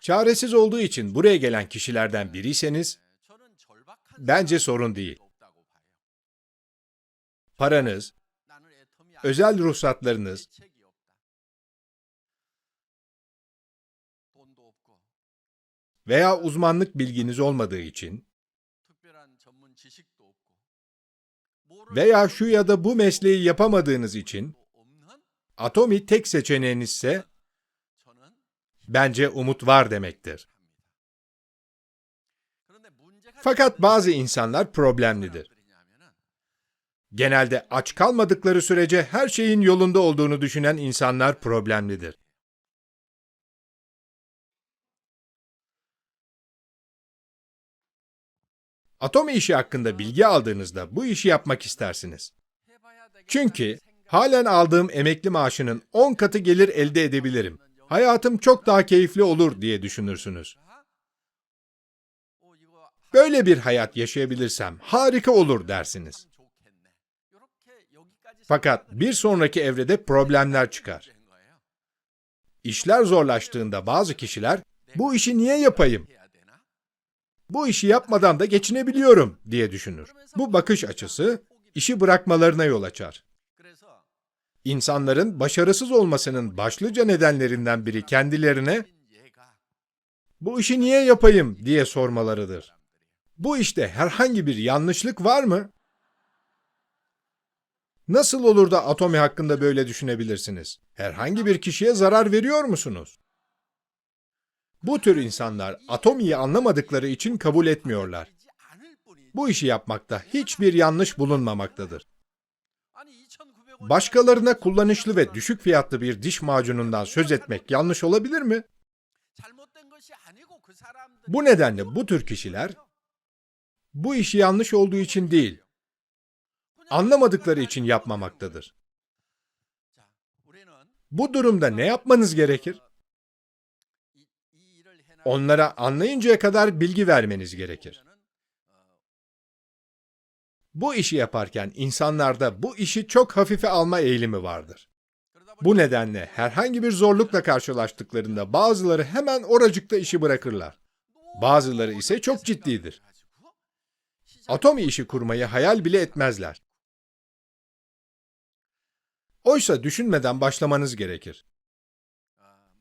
Çaresiz olduğu için buraya gelen kişilerden biriyseniz, bence sorun değil. Paranız, özel ruhsatlarınız, veya uzmanlık bilginiz olmadığı için veya şu ya da bu mesleği yapamadığınız için Atomi tek seçeneğinizse bence umut var demektir. Fakat bazı insanlar problemlidir. Genelde aç kalmadıkları sürece her şeyin yolunda olduğunu düşünen insanlar problemlidir. Atomi işi hakkında bilgi aldığınızda bu işi yapmak istersiniz. Çünkü halen aldığım emekli maaşının 10 katı gelir elde edebilirim. Hayatım çok daha keyifli olur diye düşünürsünüz. Böyle bir hayat yaşayabilirsem harika olur dersiniz. Fakat bir sonraki evrede problemler çıkar. İşler zorlaştığında bazı kişiler bu işi niye yapayım? Bu işi yapmadan da geçinebiliyorum diye düşünür. Bu bakış açısı işi bırakmalarına yol açar. İnsanların başarısız olmasının başlıca nedenlerinden biri kendilerine bu işi niye yapayım diye sormalarıdır. Bu işte herhangi bir yanlışlık var mı? Nasıl olur da Atomi hakkında böyle düşünebilirsiniz? Herhangi bir kişiye zarar veriyor musunuz? Bu tür insanlar Atomi'yi anlamadıkları için kabul etmiyorlar. Bu işi yapmakta hiçbir yanlış bulunmamaktadır. Başkalarına kullanışlı ve düşük fiyatlı bir diş macunundan söz etmek yanlış olabilir mi? Bu nedenle bu tür kişiler bu işi yanlış olduğu için değil, anlamadıkları için yapmamaktadır. Bu durumda ne yapmanız gerekir? Onlara anlayıncaya kadar bilgi vermeniz gerekir. Bu işi yaparken insanlarda bu işi çok hafife alma eğilimi vardır. Bu nedenle herhangi bir zorlukla karşılaştıklarında bazıları hemen oracıkta işi bırakırlar. Bazıları ise çok ciddidir. Atomi işi kurmayı hayal bile etmezler. Oysa düşünmeden başlamanız gerekir.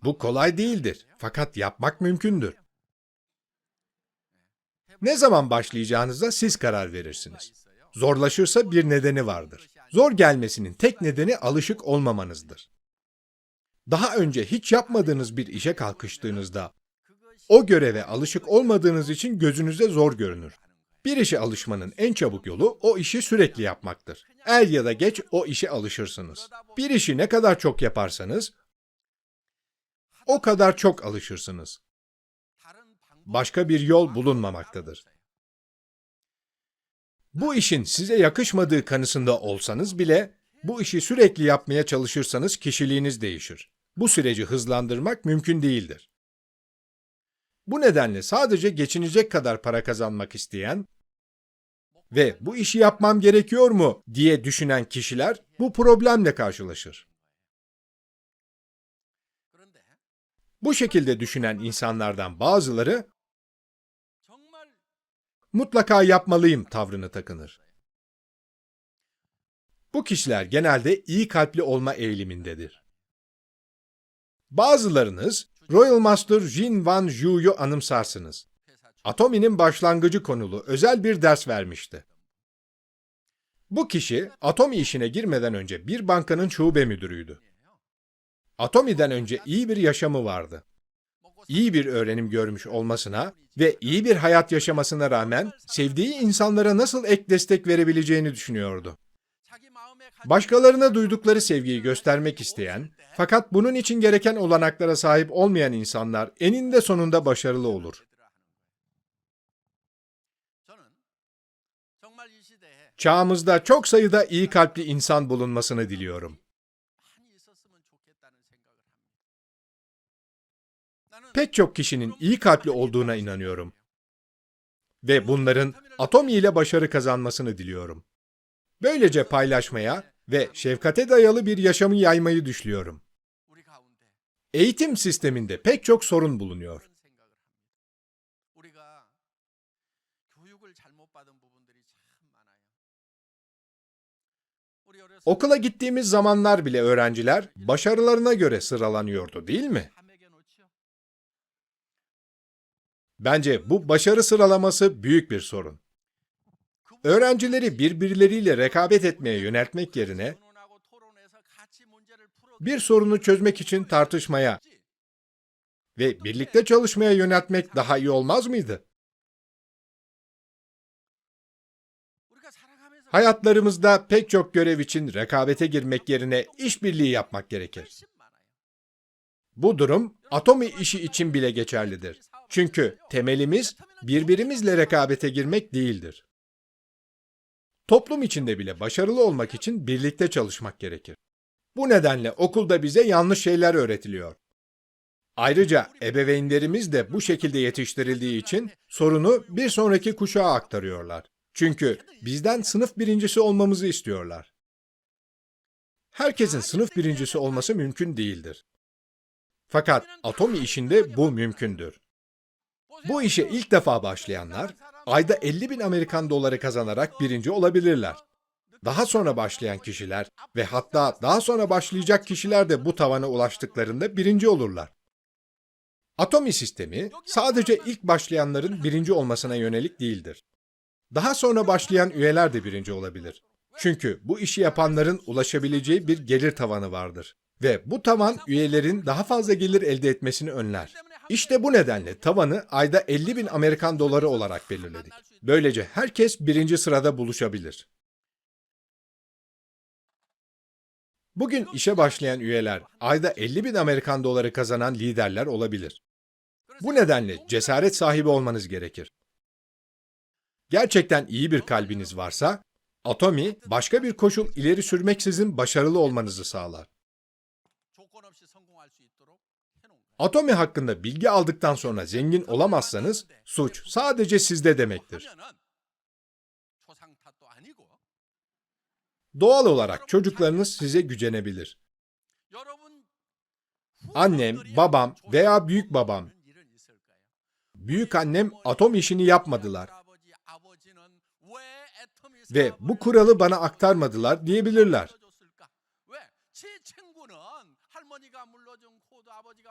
Bu kolay değildir fakat yapmak mümkündür. Ne zaman başlayacağınıza siz karar verirsiniz. Zorlaşırsa bir nedeni vardır. Zor gelmesinin tek nedeni alışık olmamanızdır. Daha önce hiç yapmadığınız bir işe kalkıştığınızda o göreve alışık olmadığınız için gözünüze zor görünür. Bir işe alışmanın en çabuk yolu o işi sürekli yapmaktır. Er ya da geç o işe alışırsınız. Bir işi ne kadar çok yaparsanız o kadar çok alışırsınız. Başka bir yol bulunmamaktadır. Bu işin size yakışmadığı kanısında olsanız bile bu işi sürekli yapmaya çalışırsanız kişiliğiniz değişir. Bu süreci hızlandırmak mümkün değildir. Bu nedenle sadece geçinecek kadar para kazanmak isteyen ve bu işi yapmam gerekiyor mu diye düşünen kişiler bu problemle karşılaşır. Bu şekilde düşünen insanlardan bazıları mutlaka yapmalıyım tavrını takınır. Bu kişiler genelde iyi kalpli olma eğilimindedir. Bazılarınız Royal Master Jin Wan Zhu'yu anımsarsınız. Atomi'nin başlangıcı konulu özel bir ders vermişti. Bu kişi Atomi işine girmeden önce bir bankanın şube müdürüydü. Atomi'den önce iyi bir yaşamı vardı. İyi bir öğrenim görmüş olmasına ve iyi bir hayat yaşamasına rağmen sevdiği insanlara nasıl ek destek verebileceğini düşünüyordu. Başkalarına duydukları sevgiyi göstermek isteyen, fakat bunun için gereken olanaklara sahip olmayan insanlar eninde sonunda başarılı olur. Çağımızda çok sayıda iyi kalpli insan bulunmasını diliyorum. pek çok kişinin iyi kalpli olduğuna inanıyorum. Ve bunların Atomi ile başarı kazanmasını diliyorum. Böylece paylaşmaya ve şefkate dayalı bir yaşamı yaymayı düşlüyorum. Eğitim sisteminde pek çok sorun bulunuyor. Okula gittiğimiz zamanlar bile öğrenciler başarılarına göre sıralanıyordu değil mi? Bence bu başarı sıralaması büyük bir sorun. Öğrencileri birbirleriyle rekabet etmeye yöneltmek yerine bir sorunu çözmek için tartışmaya ve birlikte çalışmaya yöneltmek daha iyi olmaz mıydı? Hayatlarımızda pek çok görev için rekabete girmek yerine işbirliği yapmak gerekir. Bu durum atomi işi için bile geçerlidir. Çünkü temelimiz birbirimizle rekabete girmek değildir. Toplum içinde bile başarılı olmak için birlikte çalışmak gerekir. Bu nedenle okulda bize yanlış şeyler öğretiliyor. Ayrıca ebeveynlerimiz de bu şekilde yetiştirildiği için sorunu bir sonraki kuşağa aktarıyorlar. Çünkü bizden sınıf birincisi olmamızı istiyorlar. Herkesin sınıf birincisi olması mümkün değildir. Fakat atomi işinde bu mümkündür. Bu işe ilk defa başlayanlar, ayda 50 bin Amerikan doları kazanarak birinci olabilirler. Daha sonra başlayan kişiler ve hatta daha sonra başlayacak kişiler de bu tavana ulaştıklarında birinci olurlar. Atomi sistemi sadece ilk başlayanların birinci olmasına yönelik değildir. Daha sonra başlayan üyeler de birinci olabilir. Çünkü bu işi yapanların ulaşabileceği bir gelir tavanı vardır. Ve bu tavan üyelerin daha fazla gelir elde etmesini önler. İşte bu nedenle tavanı ayda 50 bin Amerikan doları olarak belirledik. Böylece herkes birinci sırada buluşabilir. Bugün işe başlayan üyeler ayda 50 bin Amerikan doları kazanan liderler olabilir. Bu nedenle cesaret sahibi olmanız gerekir. Gerçekten iyi bir kalbiniz varsa, Atomi başka bir koşul ileri sürmeksizin başarılı olmanızı sağlar. Atomi hakkında bilgi aldıktan sonra zengin olamazsanız suç sadece sizde demektir. Doğal olarak çocuklarınız size gücenebilir. Annem, babam veya büyük babam, büyük annem atom işini yapmadılar ve bu kuralı bana aktarmadılar diyebilirler.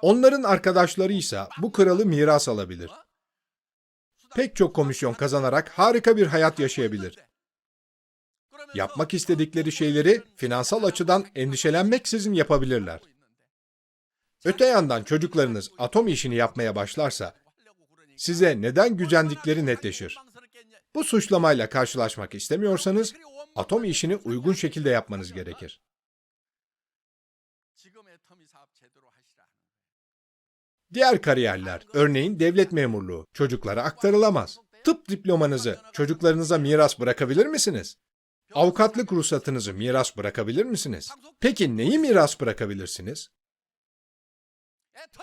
Onların arkadaşları ise bu kralı miras alabilir. Pek çok komisyon kazanarak harika bir hayat yaşayabilir. Yapmak istedikleri şeyleri finansal açıdan endişelenmeksizin yapabilirler. Öte yandan çocuklarınız atom işini yapmaya başlarsa size neden gücendikleri netleşir. Bu suçlamayla karşılaşmak istemiyorsanız atom işini uygun şekilde yapmanız gerekir. Diğer kariyerler, örneğin devlet memurluğu, çocuklara aktarılamaz. Tıp diplomanızı çocuklarınıza miras bırakabilir misiniz? Avukatlık ruhsatınızı miras bırakabilir misiniz? Peki neyi miras bırakabilirsiniz?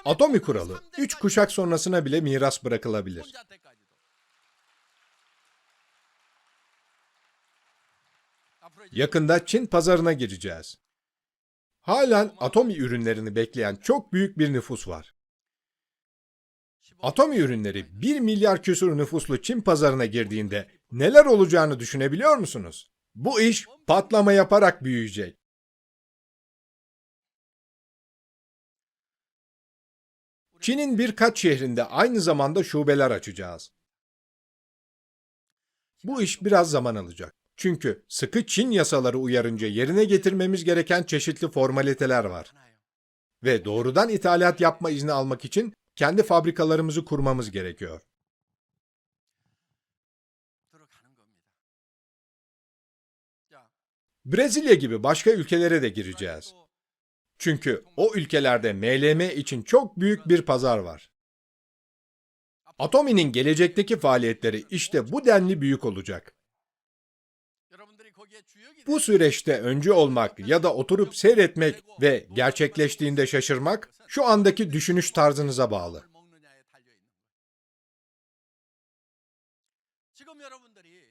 Atomi kuralı, üç kuşak sonrasına bile miras bırakılabilir. Yakında Çin pazarına gireceğiz. Halen atomi ürünlerini bekleyen çok büyük bir nüfus var. Atomi ürünleri 1 milyar küsur nüfuslu Çin pazarına girdiğinde neler olacağını düşünebiliyor musunuz? Bu iş patlama yaparak büyüyecek. Çin'in birkaç şehrinde aynı zamanda şubeler açacağız. Bu iş biraz zaman alacak. Çünkü sıkı Çin yasaları uyarınca yerine getirmemiz gereken çeşitli formaliteler var. Ve doğrudan ithalat yapma izni almak için kendi fabrikalarımızı kurmamız gerekiyor. Brezilya gibi başka ülkelere de gireceğiz. Çünkü o ülkelerde MLM için çok büyük bir pazar var. Atomi'nin gelecekteki faaliyetleri işte bu denli büyük olacak. Bu süreçte öncü olmak ya da oturup seyretmek ve gerçekleştiğinde şaşırmak şu andaki düşünüş tarzınıza bağlı.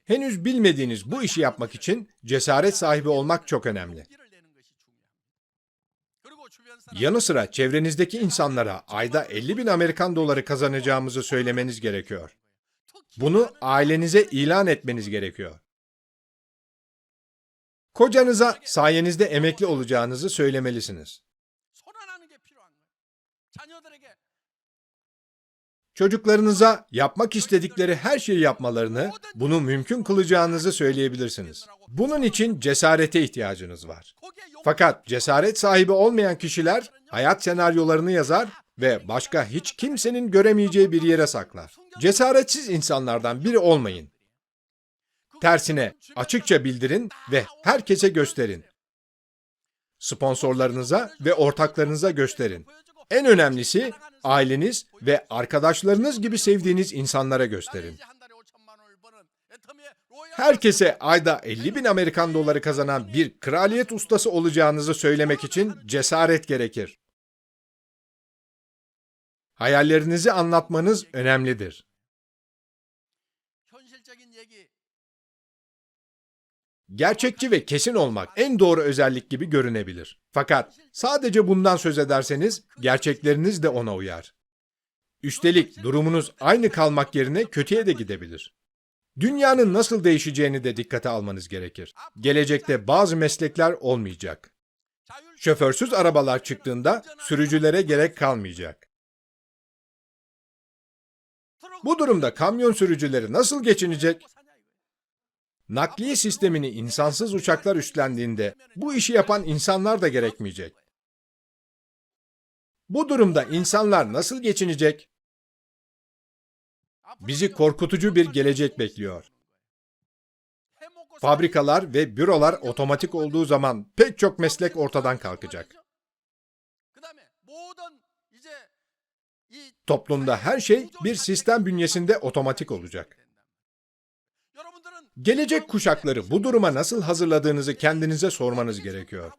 Henüz bilmediğiniz bu işi yapmak için cesaret sahibi olmak çok önemli. Yanı sıra çevrenizdeki insanlara ayda 50 bin Amerikan doları kazanacağımızı söylemeniz gerekiyor. Bunu ailenize ilan etmeniz gerekiyor. Kocanıza sayenizde emekli olacağınızı söylemelisiniz. Çocuklarınıza yapmak istedikleri her şeyi yapmalarını, bunu mümkün kılacağınızı söyleyebilirsiniz. Bunun için cesarete ihtiyacınız var. Fakat cesaret sahibi olmayan kişiler hayat senaryolarını yazar ve başka hiç kimsenin göremeyeceği bir yere saklar. Cesaretsiz insanlardan biri olmayın. Tersine açıkça bildirin ve herkese gösterin. Sponsorlarınıza ve ortaklarınıza gösterin. En önemlisi aileniz ve arkadaşlarınız gibi sevdiğiniz insanlara gösterin. Herkese ayda 50 bin Amerikan doları kazanan bir kraliyet ustası olacağınızı söylemek için cesaret gerekir. Hayallerinizi anlatmanız önemlidir. Gerçekçi ve kesin olmak en doğru özellik gibi görünebilir. Fakat sadece bundan söz ederseniz gerçekleriniz de ona uyar. Üstelik durumunuz aynı kalmak yerine kötüye de gidebilir. Dünyanın nasıl değişeceğini de dikkate almanız gerekir. Gelecekte bazı meslekler olmayacak. Şoförsüz arabalar çıktığında sürücülere gerek kalmayacak. Bu durumda kamyon sürücüleri nasıl geçinecek? Nakliye sistemini insansız uçaklar üstlendiğinde bu işi yapan insanlar da gerekmeyecek. Bu durumda insanlar nasıl geçinecek? Bizi korkutucu bir gelecek bekliyor. Fabrikalar ve bürolar otomatik olduğu zaman pek çok meslek ortadan kalkacak. Toplumda her şey bir sistem bünyesinde otomatik olacak. Gelecek kuşakları bu duruma nasıl hazırladığınızı kendinize sormanız gerekiyor.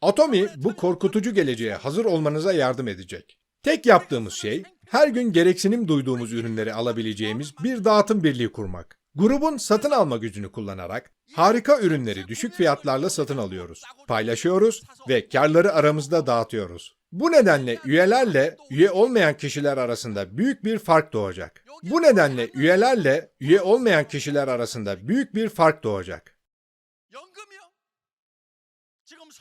Atomi bu korkutucu geleceğe hazır olmanıza yardım edecek. Tek yaptığımız şey her gün gereksinim duyduğumuz ürünleri alabileceğimiz bir dağıtım birliği kurmak. Grubun satın alma gücünü kullanarak harika ürünleri düşük fiyatlarla satın alıyoruz, paylaşıyoruz ve karları aramızda dağıtıyoruz. Bu nedenle üyelerle üye olmayan kişiler arasında büyük bir fark doğacak. Bu nedenle üyelerle üye olmayan kişiler arasında büyük bir fark doğacak.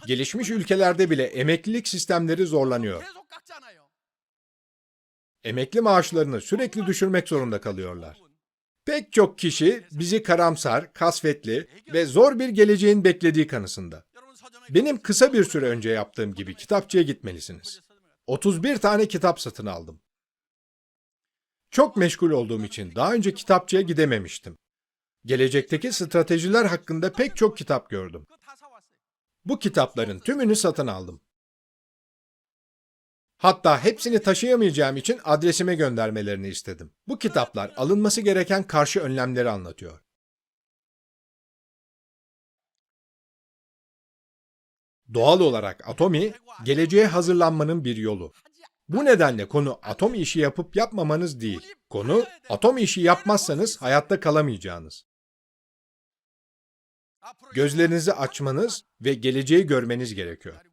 Gelişmiş ülkelerde bile emeklilik sistemleri zorlanıyor. Emekli maaşlarını sürekli düşürmek zorunda kalıyorlar. Pek çok kişi bizi karamsar, kasvetli ve zor bir geleceğin beklediği kanısında. Benim kısa bir süre önce yaptığım gibi kitapçıya gitmelisiniz. 31 tane kitap satın aldım. Çok meşgul olduğum için daha önce kitapçıya gidememiştim. Gelecekteki stratejiler hakkında pek çok kitap gördüm. Bu kitapların tümünü satın aldım. Hatta hepsini taşıyamayacağım için adresime göndermelerini istedim. Bu kitaplar alınması gereken karşı önlemleri anlatıyor. Doğal olarak Atomi, geleceğe hazırlanmanın bir yolu. Bu nedenle konu atom işi yapıp yapmamanız değil. Konu atom işi yapmazsanız hayatta kalamayacağınız. Gözlerinizi açmanız ve geleceği görmeniz gerekiyor.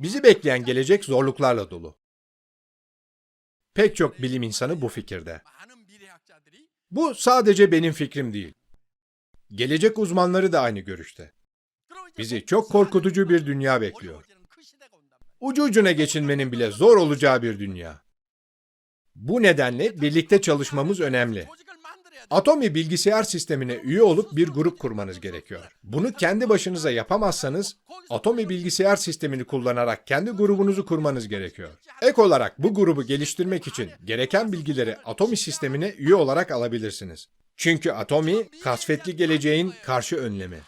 Bizi bekleyen gelecek zorluklarla dolu. Pek çok bilim insanı bu fikirde. Bu sadece benim fikrim değil. Gelecek uzmanları da aynı görüşte. Bizi çok korkutucu bir dünya bekliyor. Ucu ucuna geçinmenin bile zor olacağı bir dünya. Bu nedenle birlikte çalışmamız önemli. Atomi bilgisayar sistemine üye olup bir grup kurmanız gerekiyor. Bunu kendi başınıza yapamazsanız Atomi bilgisayar sistemini kullanarak kendi grubunuzu kurmanız gerekiyor. Ek olarak bu grubu geliştirmek için gereken bilgileri Atomi sistemine üye olarak alabilirsiniz. Çünkü Atomi kasvetli geleceğin karşı önlemi.